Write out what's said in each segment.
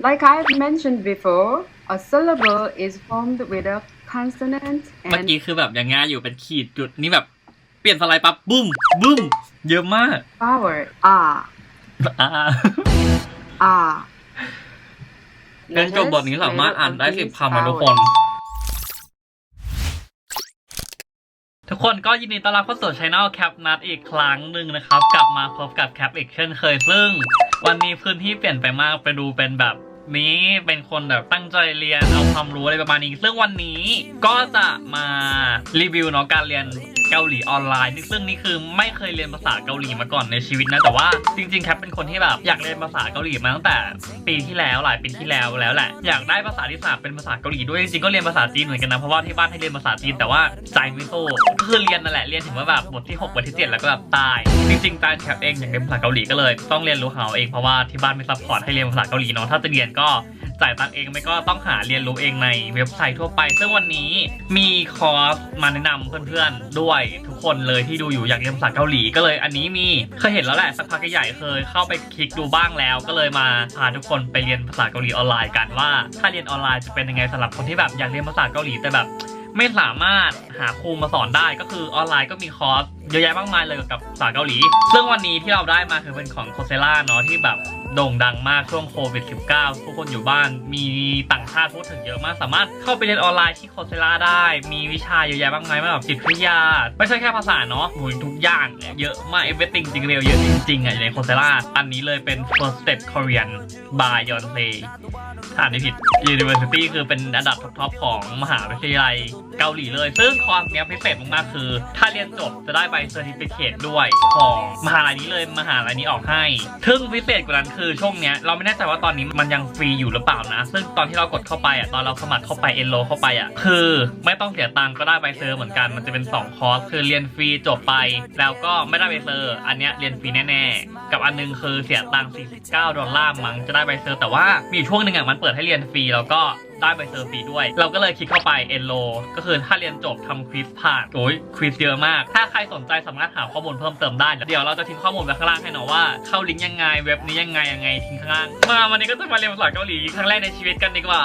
Like I've mentioned before, a syllable is formed with a consonant เมื่อ and กี้คือแบบอย่างง่ายอยู่เป็นขีดจุดนี่แบบเปลี่ยนสไลด์ปั๊บบุ้มบุ้มเยอะมาก vowel r อ่า r. เรียนจบบทนี้สามารถอ่านได้สิบคำนะทุกคน ทุกคนก็ยินดีต้อนรับเข้าสู่ช anel แคปนัดอีกครั้งหนึ่งนะครับ กลับมาพบกับแคปอีกเช่นเคยซึ่ง วันนี้พื้นที่เปลี่ยนไปมากไปดูเป็นแบบ นี้เป็นคนแบบตั้งใจเรียนเอาความรู้อะไรประมาณนี้ ซึ่งวันนี้ก็จะมารีวิวเนาะการเรียน เกาหลีออนไลน์ซึ่งนี่คือไม่เคยเรียนภาษาเกาหลีมาก่อนในชีวิตนะ แต่ว่าจริงๆแคปเป็นคนที่แบบอยากเรียนภาษาเกาหลีมาตั้งแต่ปีที่แล้วหลายปีที่แล้วแล้วแหละอยากได้ภาษาที่สามเป็นภาษาเกาหลีด้วยจริงๆก็เรียนภาษาจีนเหมือนกันนะเพราะว่าที่บ้านให้เรียนภาษาจีนแต่ว่าใจไม่สู้ก็คือเรียนนั่นแหละเรียนถึงว่าแบบบทที่หกบทที่เจ็ดแล้วก็แบบตาย จริงๆตาแคปเองอยากเรียนภาษาเกาหลีก็เลย ต้องเรียนรู้ของเราเองเพราะว่าที่บ้านไม่ซัพพอร์ตให้เรียนภาษาเกาหลีเนาะถ้าจะเรียนก็ จ่ายตังเองไม่ก็ต้องหาเรียนรู้เองในเว็บไซต์ทั่วไป ซึ่งวันนี้มีคอร์สมาแนะนำเพื่อนๆด้วยทุกคนเลยที่ดูอยู่อยากเรียนภาษาเกาหลีก็เลยอันนี้มีเคยเห็นแล้วแหละสักพักใหญ่เคยเข้าไปคลิกดูบ้างแล้ว ก็เลยมาพาทุกคนไปเรียนภาษาเกาหลีออนไลน์กันว่า ถ้าเรียนออนไลน์จะเป็นยังไงสำหรับคนที่แบบอยากเรียนภาษาเกาหลีแต่แบบไม่สามารถหาครูมาสอนได้ก็คือออนไลน์ก็มีคอร์สเยอะแยะมากมายเลยกับภาษาเกาหลี ซึ่งวันนี้ที่เราได้มาคือเป็นของโคเซล่าเนาะที่แบบ โด่งดังมากช่วงโควิด -19 ทุกคนอยู่บ้านมีต่างชาติพูดถึงเยอะมาก สามารถเข้าไปเรียนออนไลน์ที่โคเซล่าได้ มีวิชาเยอะแยะมากมายไม่แบบจิตวิทยา ไม่ใช่แค่ภาษาเนาะหมุนทุกอย่างเนี่ยเยอะมากเอเวอร์ติงจริงเรียวเยอะจริงๆอะอยู่ในโคเซล่าอันนี้เลยเป็น first step Korean by Yonsei อ่านไม่ผิด University คือเป็นอันดับท็อปๆของมหาวิทยาลัยเกาหลีเลย ซึ่งคอร์สเนี้ยพิเศษมากๆคือ ถ้าเรียนจบจะได้ใบเซอร์ติฟิเคตด้วยของมหาลัยนี้เลยมหาลัยนี้ออกให้ซึ่งพิเศษกว่านั้นคือช่วงเนี้ยเราไม่แน่ใจว่าตอนนี้มันยังฟรีอยู่หรือเปล่านะ ซึ่งตอนที่เรากดเข้าไปอะตอนเราสมัครเข้าไปเอนโรเข้าไปอะคือไม่ต้องเสียตังค์ก็ได้ใบเซอร์เหมือนกันมันจะเป็น 2 คอร์สคือเรียนฟรีจบไป แล้วก็ไม่ได้ใบเซอร์ อันเนี้ยเรียนฟรีแน่ๆกับอันนึงคือเสียตังค์49ดอลลาร์มั้งจะได้ใบเซอร์แต่ว่ามีช่วงหนึ่งอะมันเปิดให้เรียนฟรีแล้วก็ได้ใบเซอร์ฟรีด้วย เราก็เลยคลิกเข้าไปเอนโรก็คือถ้าเรียนจบทำควิสผ่านโอ้ยควิสเยอะมาก ถ้าใครสนใจสามารถหาข้อมูลเพิ่มเติมได้ เดี๋ยวเราจะทิ้งข้อมูลไว้ข้างล่างให้หน่อยว่าเข้าลิงก์ยังไงเว็บนี้ยังไงยังไงทิ้งข้างล่าง มาวันนี้ก็จะมาเรียนภาษาเกาหลีครั้งแรกในชีวิตกันดีกว่า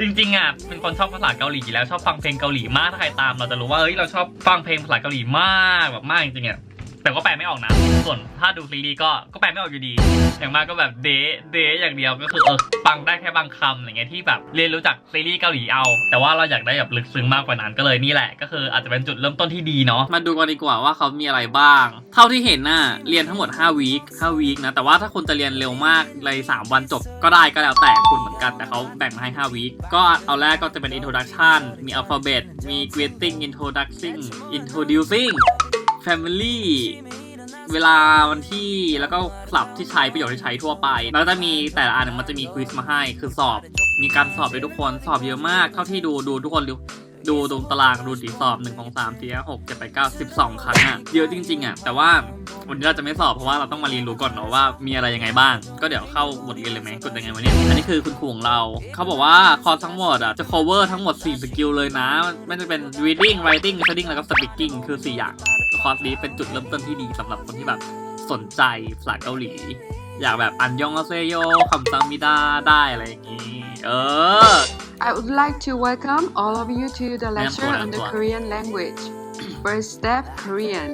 จริงๆอะเป็นคนชอบภาษาเกาหลีอยู่แล้วชอบฟังเพลงเกาหลีมากถ้าใครตามเราจะรู้ว่าเฮ้ยเราชอบฟังเพลงภาษาเกาหลีมากแบบมากจริงๆอะ แต่ก็แปลไม่ออกนะ ส่วนถ้าดูซีรีส์ก็ก็แปลไม่ออกอยู่ดี อย่างมากก็แบบเดเดอย่างเดียวก็คือเออฟังได้แค่บางคำอะไรเงี้ยที่แบบเรียนรู้จากซีรีส์เกาหลีเอา แต่ว่าเราอยากได้แบบลึกซึ้งมากกว่านั้นก็เลยนี่แหละ ก็คืออาจจะเป็นจุดเริ่มต้นที่ดีเนาะมาดูกันดีกว่าว่าเขามีอะไรบ้าง เท่าที่เห็นน่ะเรียนทั้งหมด5วีค5วีคนะแต่ว่าถ้าคุณจะเรียนเร็วมากเลย3วันจบก็ได้ก็แล้วแต่คุณเหมือนกันแต่เขาแบ่งมาให้5วีคก็เอาแรกก็จะเป็น introduction มี alphabet มี greeting introducing introducing family เวลาวันที่แล้วก็ศับที่ใช้ประโยชน์ที่ใช้ทั่วไป แล้วจะมีแต่ละอันมันจะมีควิสมาให้คือสอบ มีการสอบไปทุกคนสอบเยอะมาก เท่าที่ดูดูทุกคนดูดูตรงตารางดูสีสอบหนึ่งของสามสี่หกเจ็ดแปดเก้าสิบสองครั้งอะเยอะจริง ๆอะแต่ว่า วันนี้เราจะไม่สอบเพราะว่าเราต้องมาเรียนรู้ก่อนเนาะว่ามีอะไรยังไงบ้าง ก็เดี๋ยวเข้าบทเรียนเลยไหมกดยังไงวะเนี่ยอันนี้คือคุณครูของเราเขาบอกว่าคอร์สทั้งหมดอะจะ cover ทั้งหมด 4 สกิลเลยนะมันจะเป็น reading writing listening แล้วก็ speaking คือ 4 อย่างคอร์สนี้เป็นจุดเริ่มต้นที่ดีสำหรับคนที่แบบสนใจภาษาเกาหลี อยากแบบอันยองอาเซโยคำซังมิดาได้อะไรอย่างนี้เออ I would like to welcome all of you to the lecture on the Nampo, nampo. Korean language. First step Korean.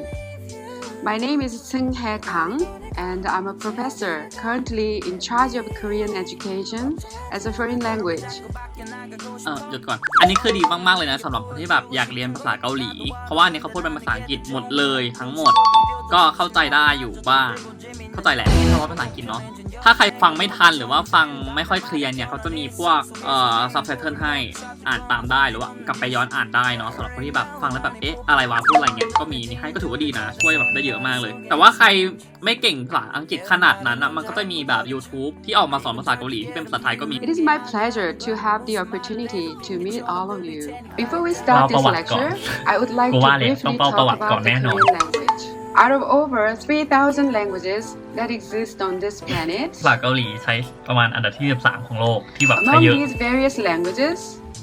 My name is Seung Hae Kang, and I'm a professor currently in charge of Korean education as a foreign language. เออหยุดก่อน อันนี้คือดีมาก ๆ เลยนะสำหรับคนที่แบบอยากเรียนภาษาเกาหลี เพราะว่าอันนี้เขาพูดเป็นภาษาอังกฤษหมดเลยทั้งหมด ก็เข้าใจได้อยู่บ้าง เข้าใจแหละเพราะว่าภาษาอังกฤษเนาะถ้าใครฟังไม่ทันหรือว่าฟังไม่ค่อยเคลียร์เนี่ยเขาจะมีพวกเอ่อซับไตเติลให้อ่านตามได้หรือว่ากลับไปย้อนอ่านได้เนาะสำหรับคนที่แบบฟังแล้วแบบเอ๊ะอะไรวะพูดอะไรเงี้ยก็มีนี่ให้ก็ถือว่าดีนะ ช่วยแบบได้เยอะมากเลย แต่ว่าใครไม่เก่งภาษาอังกฤษขนาดนั้นนะมันก็จะมีแบบ YouTube ที่ออกมาสอนภาษาเกาหลีที่เป็นภาษาไทยก็มี It is my pleasure to have the opportunity to meet all of you. Before we start this Wow, lecture, I would like กู to ว่าเลย briefly ต้องเล่า talk ประวัติก่อน about the แน่นอน Korean language. Out of over 3,000 languages that exist on this planet, ภาษาเกาหลีใช้ประมาณอันดับที่ 13 ของโลกที่แบบใช้ among เยอะ these various languages,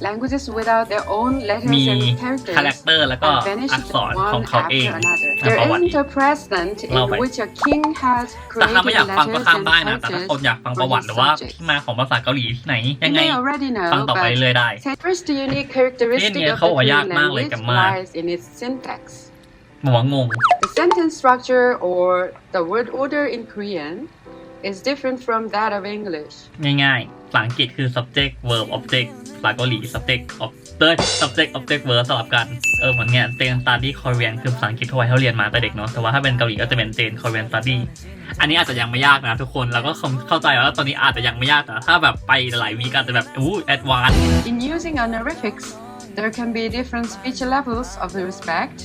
languages without their own มี letters and คาแรค characters เตอร์แล้วก็ are vanished อักษรของ one เขาเอง after another. นะประ There วัติ isn't a president in เล่าไป which a king has แต่ถ้าไม่ created อยากฟังก็ letters ข้าม and ได้นะ แต่ถ้า characters คนอยากฟังประ for วัติ his หรือว่า subjects. ที่มาของภาษาเกาหลีที่ไหน ยั You งไง may already ฟัง know, ต่อไป but เลยได้ the first unique characteristic Ini of kau the banyak Korean mang lagi language kemana? lies in its syntax. บอกว่างง The sentence structure or the word order in Korean is different from that of English. ง่ายๆภาษาอังกฤษคือ subject verb object ภาษาเกาหลี subject ob เต้ย subject object verb สลับกัน เออเหมือนเงี้ยเจน study Korean คือภาษาอังกฤษทั่วไปเขาเรียนมาแต่เด็กเนาะ แต่ว่าถ้าเป็นเกาหลีก็จะเป็นเจน Korean study อันนี้อาจจะยังไม่ยากนะทุกคน แล้วก็เข้าใจว่าตอนนี้อาจจะยังไม่ยากแต่ถ้าแบบไปหลายวีก็อาจจะแบบอู้ advanced In using honorifics, there can be different speech levels of respect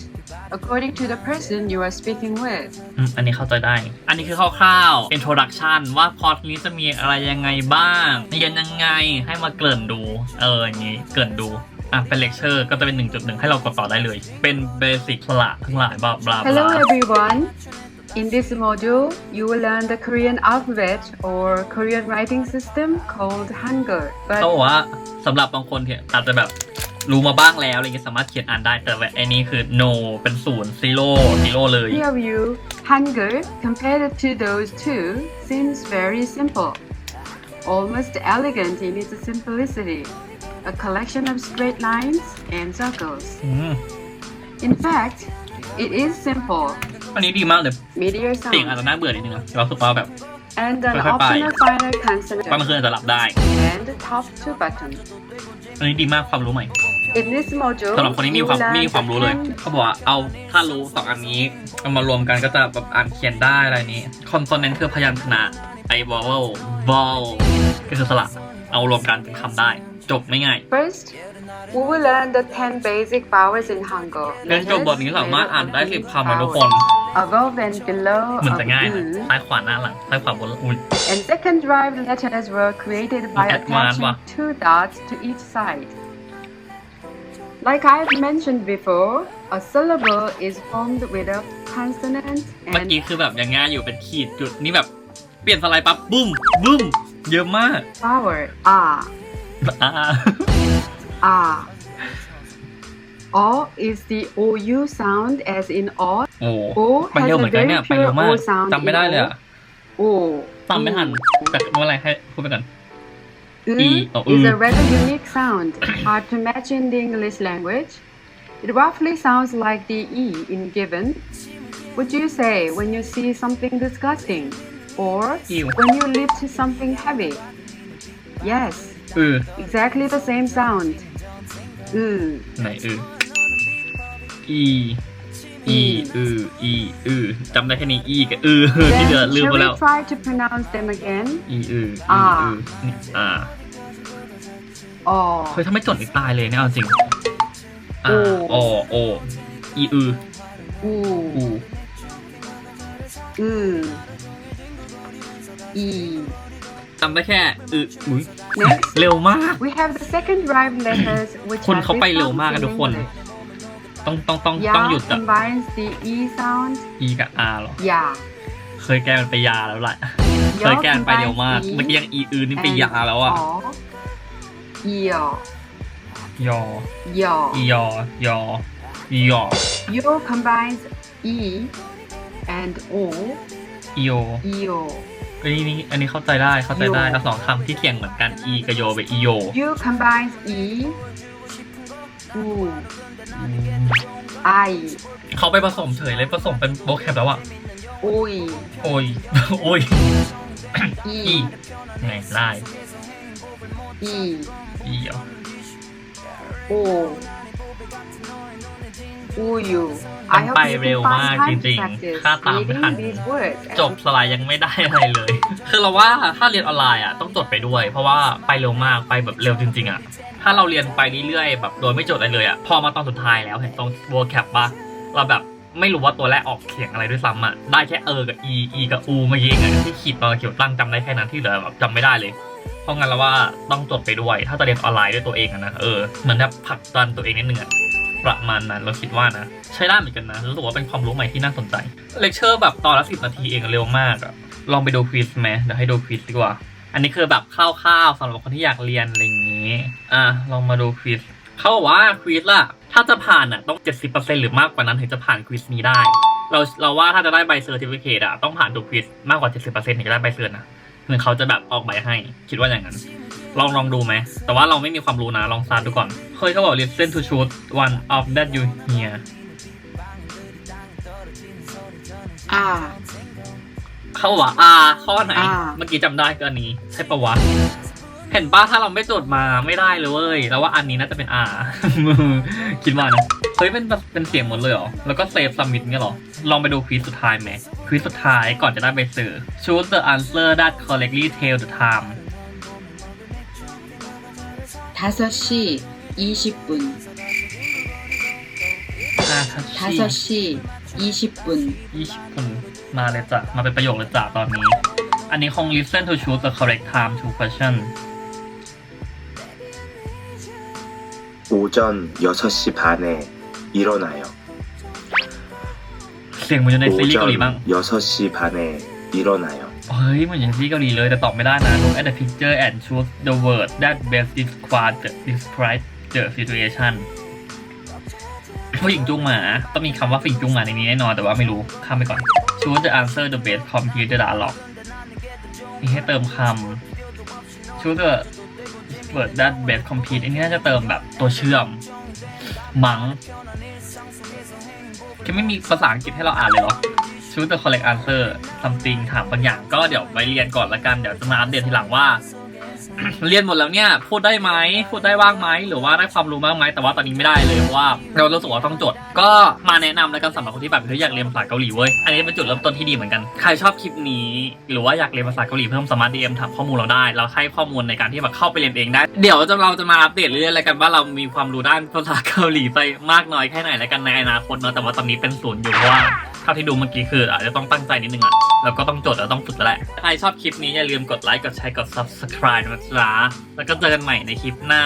according to the person you are speaking with. อืมอันนี้เข้าใจได้ อันนี้คือคร่าวๆ introduction ว่าพอร์ตนี้จะมีอะไรยังไงบ้างเรียนยังไงให้มาเกริ่นดู เอออย่างนี้เกริ่นดู อะ เป็นเลคเชอร์ก็จะเป็น 1.1 ให้เรากดต่อได้เลย เป็นเบสิกสละทั้งหลายบลาบลาบ Hello ลา everyone. In this module, you will learn the Korean alphabet or Korean writing system called Hangul. เขาบ But อกว่าสำหรับบางคนเนี่ยอาจจะแบบ รู้มาบ้างแล้วอะไรเงี้ยสามารถเขียนอ่านได้แต่ว่าไอ้นี้คือ no เป็นศูนย์ zero zero เลย Here view, Hangul compared to those two seems very simple, almost elegant in its simplicity, a collection of straight lines and circles. อืม In fact, it is simple, อันนี้ดีมากเลย meteor เสียงอาจ sound, จะน่าเบื่อนิดนึงนะเราคือว่าแบบ and an Bye-bye. optional final บางคืน consonant อาจจะหลับได้ and top to button. อันนี้ดีมากความรู้ใหม่ In this module, สำหรับคนที่มี you ความ will ไม่ learn มีความรู้เลย the เขาบอกว่าเอาถ้ารู้สองอันนี้เอามารวมกันก็จะแบบอ่านเขียนได้อะไรนี้ consonant คือพยัญชนะไอ้ vowel vowel ก็คือสระเอารวมกันเป็นคำได้ จบไม่ง่าย First, we will learn the 10 basic vowels in Hangul. เรียนจบบทนี้สามารถอ่านได้สิบคำนะทุกคน Above and below เหมือน of จะง่ายนะ U, ซ้ายขวาหน้าหลังซ้ายขวาบนอุ้ย and second derived letters were created by Advanced attaching ว่ะ two dots to each side. Like I've mentioned before, a syllable is formed with a consonant เมื่อ and กี้คือแบบยังง่ายอยู่เป็นขีดจุดนี่แบบเปลี่ยนสไลด์ปั๊บบึ้มบึ้มเยอะมาก vowel ah อ่า ah. O is the OU sound as in all. โอ้ O ไปเร็ว has เหมื a อนกัน very เนี่ย ไป pure เร็วมาก O sound จำไม่ in ได้เลย O. อะ O. ฟังไม่ทัน U. แต่ว่าอะไรให้พูดไปก่อน U E or is U. a rather unique sound, hard to match in the English language. It roughly sounds like the E in given. What do you say when you see something disgusting? Or Ew. when you lift something heavy? Yes, เออ exactly the same sound. U. ไหนเออ e e เออ e เออจำได้แค่นี้ e กับเออที่เหลือ Then ลืม shall ไป we แล้ว try to pronounce them again? e เออ e อ่าเออนี่อ่า Oh. เฮ้ยถ้าไม่จดนี่ตายเลยเนี่ยเอาจริงอ่าโอ้โอโอ e เออ U. อู U. E. จำได้แค่อืออุ้ย Next. เร็วมาก We have the second derived letters which คน have เขาไป this เร็ว sound มากอะ in ทุกคน English. ต้องต้องต้องต้อง Ya หยุดอะ combines the E sound. e กับ r เหรอ Ya. เคยแก้มันไปยาแล้วแหละ เค Yo ยแก้มันไปเร็วมาก combines เมื่อกี้ยัง e อือนี่ไป and ยาแล้วอะ O. Yo. ยอ Yo. อียอ ยอยอ Yo combines E and O. อีโย Yo. เอ้ยนี่อันนี้เข้าใจได้เข้าใจได้โยแล้วสองคำที่เคียงเหมือนกัน e กับโยเป็นอีโย Yo combines E. U. อืม I. เขาไปผสมเฉยเลยผสมเป็นโบแคปแล้วอะ Oi. โอ้ย โอ้ย อี E. ไงได้ E. อีเหรอ O. Uyu. มัน I ไป hope you เร็ว can มาก find จ time to ริง practice ๆค่าตามไม่ทัน reading these words. จบสไลด์ยังไม่ได้อะไรเลย คือเราว่าถ้าเรียนออนไลน์อะต้องจดไปด้วย เพราะว่าไปเร็วมากไปแบบเร็วจริง ๆ อะ ถ้าเราเรียนไปเรื่อยๆแบบโดยไม่จดอะไรเลยอะ พอมาตอนสุดท้ายแล้วเห็นตรง vocab ปะเราแบบไม่รู้ว่าตัวแรกออกเสียงอะไรด้วยซ้ำอะ ได้แค่เออกับ e e กับ u เมื่อกี้เองอะที่ขีดมาเขียวตั้งจำได้แค่นั้นที่เหลือแบบจำไม่ได้เลยเพราะงั้นแล้วว่าต้องจดไปด้วย ถ้าจะเรียนออนไลน์ด้วยตัวเองอะนะเออเหมือนแบบผลักดันตัวเองนิดนึงอะ ประมาณนั้นเราคิดว่านะ ใช้ได้เหมือนกันนะรู้สึกว่าเป็นความรู้ใหม่ที่น่าสนใจ เลคเชอร์แบบตอนละสิบนาทีเองเร็วมากอะลองไปดูควิสไหมเดี๋ยวให้ดูควิสดีกว่า อันนี้คือแบบคร่าวๆสำหรับคนที่อยากเรียนอะไรอย่างนี้ อะลองมาดูควิสเขาบอกว่าควิสล่ะ ถ้าจะผ่านอะต้อง 70%หรือมากกว่านั้นถึงจะผ่านควิสนี้ได้ เราเราว่าถ้าจะได้ใบเซอร์ติฟิเคตอะต้องผ่านทุกควิสมากกว่า 70%ถึงจะได้ใบเซอร์นะถึงเขาจะแบบออกใบให้คิดว่าอย่างนั้น ลองลองดูไหม แต่ว่าเราไม่มีความรู้นะ ลองซาร์ดูก่อนเคยเขาบอก listen to choose one of that you hear Ah, เขาบอกว่าอ่าข้อไหนอ่าเมื่อกี้จำได้ก็อันนี้ ใช่ปะวะ เห็นป้าถ้าเราไม่จดมาไม่ได้เลยเว้ยแล้วว่าอันนี้น่าจะเป็นอ่าคิดว่านะ เฮ้ยเป็นเป็นเสียงหมดเลยเหรอ แล้วก็เซฟซัมมิตเงี้ยเหรอ ลองไปดูควิสสุดท้ายไหมควิสสุดท้ายก่อนจะได้ใบเซอร์ choose the answer that correctly tell the time 5시 20분. อ่าทัชชี่ 5시 20분. ยี่สิบคนมาเลยจ้ะ มาเป็นประโยคเลยจ้ะตอนนี้ อันนี้คง listen to choose the correct time to question 오전 6시 반에 일어나요. เสียงเหมือนอยู่ในซีรีส์เกาหลีบ้าง 오전 6시 반에 일어나요. เฮ้ยมือนอยู่ในซีรีส์เกาหลีเลยแต่ตอบไม่ได้นะ look at the picture and choose the word that best describe the describe the situation ผู้หญิงจุ้งหมาต้องมีคำว่าผู้หญิงจุ้งหมาในนี้แน่นอนแต่ว่าไม่รู้ข้ามไปก่อน choose the answer the best complete the dialogue นี่ให้เติมคำ choose the word that best complete อันนี้น่าจะเติมแบบตัวเชื่อม มัง้งแค่ไม่มีภาษาอังกฤษให้เราอ่านเลยเหรอ choose the Correct Answer ซัมติงถามบางอย่างก็เดี๋ยวไปเรียนก่อนละกัน เดี๋ยวจะมาอัปเดตทีหลังว่า เรียนหมดแล้วเนี่ย พูดได้ไหมพูดได้บ้างไหมหรือว่าได้ความรู้บ้างไหมแต่ว่าตอนนี้ไม่ได้เลยเพราะว่าเรารู้สึกว่าต้องจด ก็มาแนะนำแล้วกันสำหรับคนที่แบบเฮ้ยอยากเรียนภาษาเกาหลีเว้ยอันนี้เป็นจุดเริ่มต้นที่ดีเหมือนกันใครชอบคลิปนี้ หรือว่าอยากเรียนภาษาเกาหลีเพิ่มสามารถ DM ถามข้อมูลเราได้เราให้ข้อมูลในการที่แบบเข้าไปเรียนเองได้ เดี๋ยวจะเราจะมาอัปเดตเรื่อยๆแล้วกันว่าเรามีความรู้ด้านภาษาเกาหลีไปมากน้อยแค่ไหนแล้วกันในอนาคตเนาะแต่ว่าตอนนี้เป็นศูนย์อยู่เพราะว่าเท่าที่ดูเมื่อกี้คืออาจจะต้องตั้งใจนิดนึงอะ แล้วก็ต้องจดแล้วต้องฝึกแล้วแหละใครชอบคลิปนี้อย่าลืมกดไลค์ กดแชร์ กด subscribe นะจ๊ะแล้วก็เจอกันใหม่ในคลิปหน้า